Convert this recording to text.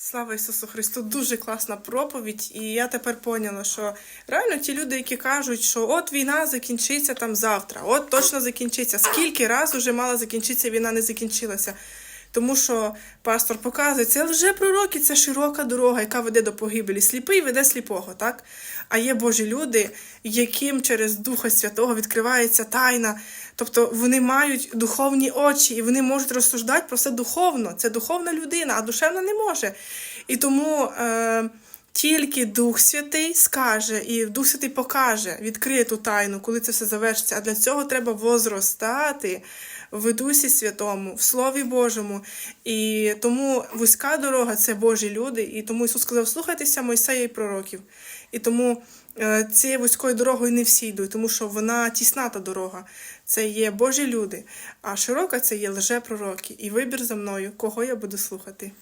Слава Ісусу Христу! Дуже класна проповідь, і я тепер поняла, що реально ті люди, які кажуть, що от війна закінчиться там завтра, от точно закінчиться. Скільки раз уже мала закінчитися, війна не закінчилася. Тому що пастор показує, це вже пророки, це широка дорога, яка веде до погибелі. Сліпий веде сліпого, так? А є Божі люди, яким через Духа Святого відкривається тайна. Тобто вони мають духовні очі, і вони можуть розсуждати про все духовно. Це духовна людина, а душевна не може. І тому е, тільки Дух Святий скаже, і Дух Святий покаже, відкриє ту тайну, коли це все завершиться. А для цього треба возростати в Дусі Святому, в Слові Божому. І тому вузька дорога це Божі люди. І тому Ісус сказав: слухайтеся Мойсея і пророків. І тому е, цією вузькою дорогою не всі йдуть, тому що вона тісна та дорога. Це є Божі люди, а широка це є лжепророки. І вибір за мною, кого я буду слухати.